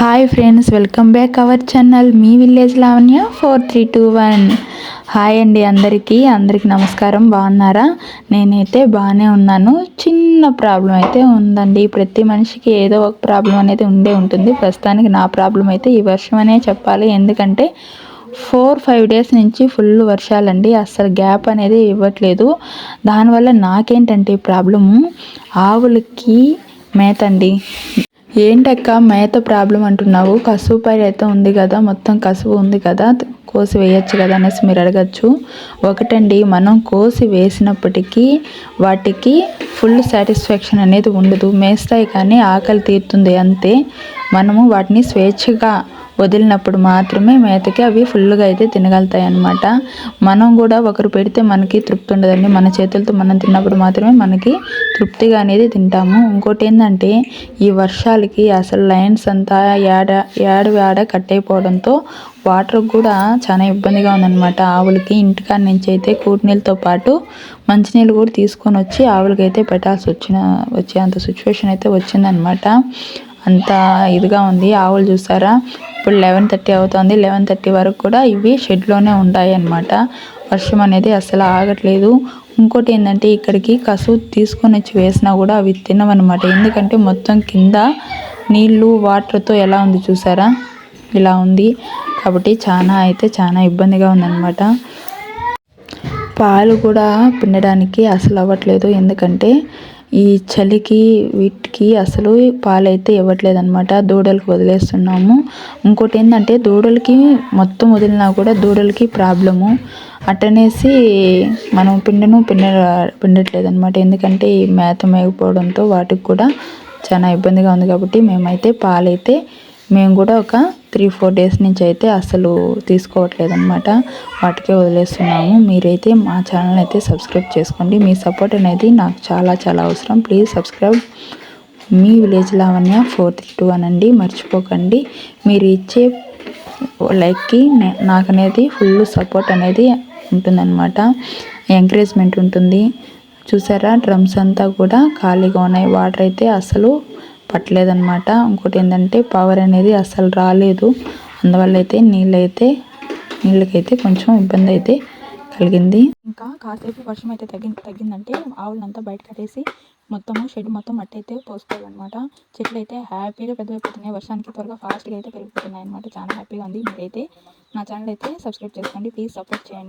Hi friends welcome back our channel me village Lavanya four three two one hi అండి అందరికీ అందరికీ నమస్కారం బాగున్నారా? నేనైతే బాగానే ఉన్నాను. చిన్న ప్రాబ్లం అయితే ఉందండి. ప్రతి మనిషికి ఏదో ఒక ప్రాబ్లం అనేది ఉండే ఉంటుంది. ప్రస్తుతానికి నా ప్రాబ్లం అయితే ఈ వర్షం అనే చెప్పాలి. ఎందుకంటే ఫోర్ ఫైవ్ డేస్ నుంచి ఫుల్ వర్షాలండి. అస్సలు గ్యాప్ అనేది ఇవ్వట్లేదు. దానివల్ల నాకేంటంటే ప్రాబ్లము ఆవులకి మేతండి ఏంటక్క మేత ప్రాబ్లం అంటున్నావు? కసువు పైరు అయితే ఉంది కదా మొత్తం కసువు ఉంది కదా కోసి వేయచ్చు కదా అనేసి మీరు అడగచ్చు. ఒకటండి మనం కోసి వేసినప్పటికీ వాటికి ఫుల్ సాటిస్ఫాక్షన్ అనేది ఉండదు. మేస్తాయి కానీ ఆకలి తీరుతుంది అంతే. మనము వాటిని స్వేచ్ఛగా వదిలినప్పుడు మాత్రమే మేతకి అవి ఫుల్గా అయితే తినగలుగుతాయి అన్నమాట. మనం కూడా ఒకరు పెడితే మనకి తృప్తి ఉండదండి. మన చేతులతో మనం తిన్నప్పుడు మాత్రమే మనకి తృప్తిగా అనేది తింటాము. ఇంకోటి ఏంటంటే ఈ వర్షాలకి అసలు లైన్స్ అంతా ఏడ ఏడ ఏడ కట్ అయిపోవడంతో వాటర్ కూడా చాలా ఇబ్బందిగా ఉందన్నమాట. ఆవులకి ఇంటికాడ నుంచి అయితే కూటినీళ్ళతో పాటు మంచినీళ్ళు కూడా తీసుకొని వచ్చి ఆవులకి అయితే పెట్టాల్సి వచ్చిన వచ్చే అంత సిచ్యువేషన్ అయితే వచ్చిందనమాట అంత ఇదిగా ఉంది. ఆవులు చూసారా? ఇప్పుడు లెవెన్ థర్టీ అవుతుంది. లెవెన్ థర్టీ వరకు కూడా ఇవి షెడ్లోనే ఉంటాయి అన్నమాట. వర్షం అనేది అసలు ఆగట్లేదు. ఇంకోటి ఏంటంటే ఇక్కడికి కసు తీసుకొని వచ్చి వేసినా కూడా అవి తినవన్నమాట. ఎందుకంటే మొత్తం కింద నీళ్ళు వాటర్తో ఎలా ఉంది చూసారా? ఇలా ఉంది. కాబట్టి చాలా అయితే చాలా ఇబ్బందిగా ఉందన్నమాట. పాలు కూడా పిండడానికి అసలు అవ్వట్లేదు. ఎందుకంటే ఈ చలికి వీటికి అసలు పాలైతే ఇవ్వట్లేదు అనమాట దూడలకు వదిలేస్తున్నాము. ఇంకోటి ఏంటంటే దూడలకి మొత్తం వదిలినా కూడా దూడలకి ప్రాబ్లము. అట్టనేసి మనం పిండను పిండ పిండట్లేదు అనమాట ఎందుకంటే ఈ మేత మేకపోవడంతో వాటికి కూడా చాలా ఇబ్బందిగా ఉంది కాబట్టి మేమైతే పాలైతే మేము కూడా ఒక త్రీ ఫోర్ డేస్ నుంచి అయితే అసలు తీసుకోవట్లేదు అనమాట వాటికే వదిలేస్తున్నాము. మీరైతే మా ఛానల్ అయితే సబ్స్క్రైబ్ చేసుకోండి. మీ సపోర్ట్ అనేది నాకు చాలా చాలా అవసరం. Please subscribe. Me village Lavanya four three two అనండి. మర్చిపోకండి. మీరు ఇచ్చే లైక్కి నాకు అనేది ఫుల్ సపోర్ట్ అనేది ఉంటుందన్నమాట. ఎంకరేజ్మెంట్ ఉంటుంది. చూసారా? డ్రమ్స్ అంతా కూడా ఖాళీగా ఉన్నాయి. వాటర్ అయితే అసలు పట్టలేదనమాట ఇంకోటి ఏంటంటే పవర్ అనేది అస్సలు రాలేదు. అందువల్ల అయితే నీళ్ళైతే నీళ్ళకైతే కొంచెం ఇబ్బంది అయితే కలిగింది. ఇంకా కాసేపు వర్షం అయితే తగ్గి తగ్గిందంటే ఆవులంతా బయట కట్టేసి మొత్తము షెడ్ మొత్తం మట్టి అయితే పోసుకోవాలన్నమాట. చెట్లు అయితే హ్యాపీగా పెద్దవైపోతున్నాయి వర్షానికి త్వరగా ఫాస్ట్గా అయితే పెరిగిపోతున్నాయి అనమాట చాలా హ్యాపీగా ఉంది. మీరైతే నా ఛానల్ అయితే సబ్స్క్రైబ్ చేసుకోండి. ప్లీజ్ సపోర్ట్ చేయండి.